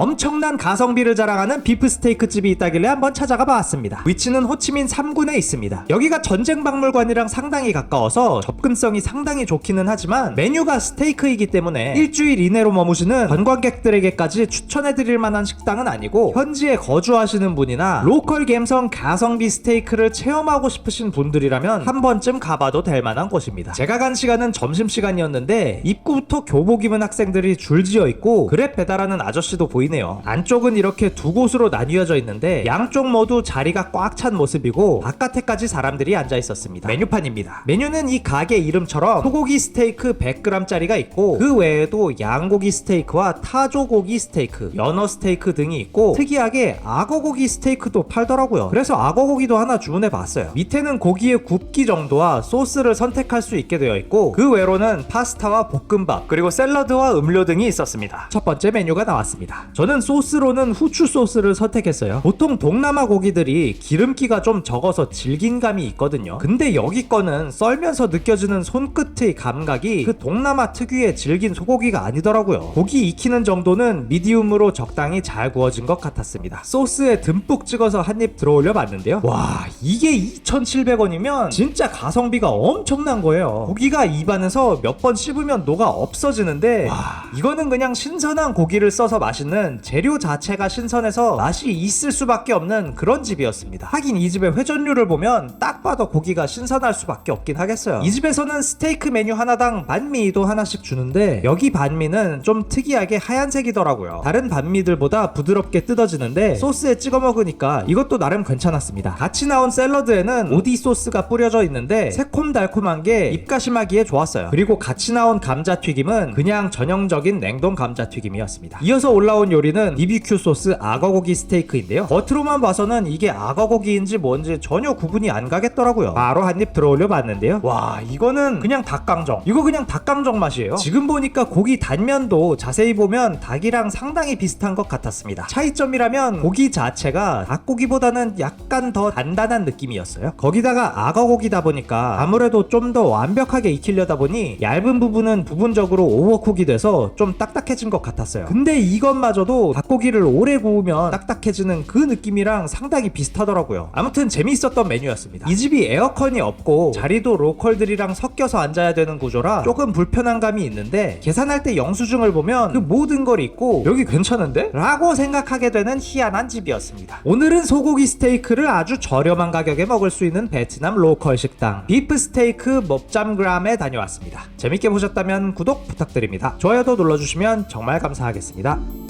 엄청난 가성비를 자랑하는 비프 스테이크 집이 있다길래 한번 찾아가 봤습니다. 위치는 호치민 3군에 있습니다. 여기가 전쟁 박물관이랑 상당히 가까워서 접근성이 상당히 좋기는 하지만 메뉴가 스테이크이기 때문에 일주일 이내로 머무시는 관광객들에게까지 추천해드릴 만한 식당은 아니고 현지에 거주하시는 분이나 로컬 감성 가성비 스테이크를 체험하고 싶으신 분들이라면 한 번쯤 가봐도 될 만한 곳입니다. 제가 간 시간은 점심시간이었는데 입구부터 교복 입은 학생들이 줄지어 있고 그랩 배달하는 아저씨도 보이 네요. 안쪽은 이렇게 두 곳으로 나뉘어져 있는데 양쪽 모두 자리가 꽉 찬 모습이고 바깥에까지 사람들이 앉아 있었습니다. 메뉴판입니다. 메뉴는 이 가게 이름처럼 소고기 스테이크 100g짜리가 있고 그 외에도 양고기 스테이크와 타조고기 스테이크, 연어 스테이크 등이 있고 특이하게 악어고기 스테이크도 팔더라고요. 그래서 악어고기도 하나 주문해 봤어요. 밑에는 고기의 굽기 정도와 소스를 선택할 수 있게 되어 있고 그 외로는 파스타와 볶음밥 그리고 샐러드와 음료 등이 있었습니다. 첫 번째 메뉴가 나왔습니다. 저는 소스로는 후추 소스를 선택했어요. 보통 동남아 고기들이 기름기가 좀 적어서 질긴 감이 있거든요. 근데 여기 거는 썰면서 느껴지는 손끝의 감각이 그 동남아 특유의 질긴 소고기가 아니더라고요. 고기 익히는 정도는 미디움으로 적당히 잘 구워진 것 같았습니다. 소스에 듬뿍 찍어서 한 입 들어올려 봤는데요. 와, 이게 2,700원이면 진짜 가성비가 엄청난 거예요. 고기가 입안에서 몇 번 씹으면 녹아 없어지는데 와, 이거는 그냥 신선한 고기를 써서 맛있는 재료 자체가 신선해서 맛이 있을 수밖에 없는 그런 집이었습니다. 하긴 이 집의 회전율을 보면 딱 봐도 고기가 신선할 수밖에 없긴 하겠어요. 이 집에서는 스테이크 메뉴 하나당 반미도 하나씩 주는데 여기 반미는 좀 특이하게 하얀색이더라고요. 다른 반미들보다 부드럽게 뜯어지는데 소스에 찍어 먹으니까 이것도 나름 괜찮았습니다. 같이 나온 샐러드에는 오디 소스가 뿌려져 있는데 새콤달콤한 게 입가심하기에 좋았어요. 그리고 같이 나온 감자튀김은 그냥 전형적인 냉동 감자튀김이었습니다. 이어서 올라온 요리는 BBQ 소스 악어고기 스테이크인데요. 겉으로만 봐서는 이게 악어고기인지 뭔지 전혀 구분이 안 가겠더라고요. 바로 한 입 들어올려 봤는데요. 와 이거는 그냥 닭강정. 이거 그냥 닭강정 맛이에요. 지금 보니까 고기 단면도 자세히 보면 닭이랑 상당히 비슷한 것 같았습니다. 차이점이라면 고기 자체가 닭고기보다는 약간 더 단단한 느낌이었어요. 거기다가 악어고기다 보니까 아무래도 좀 더 완벽하게 익히려다 보니 얇은 부분은 부분적으로 오버쿡이 돼서 좀 딱딱해진 것 같았어요. 근데 이것 마저도 닭고기를 오래 구우면 딱딱해지는 그 느낌이랑 상당히 비슷하더라고요. 아무튼 재미있었던 메뉴였습니다. 이 집이 에어컨이 없고 자리도 로컬들이랑 섞여서 앉아야 되는 구조라 조금 불편한 감이 있는데 계산할 때 영수증을 보면 그 모든 걸 잊고 여기 괜찮은데? 라고 생각하게 되는 희한한 집이었습니다. 오늘은 소고기 스테이크를 아주 저렴한 가격에 먹을 수 있는 베트남 로컬 식당 비프 스테이크 먹잠그람에 다녀왔습니다. 재밌게 보셨다면 구독 부탁드립니다. 좋아요도 눌러주시면 정말 감사하겠습니다.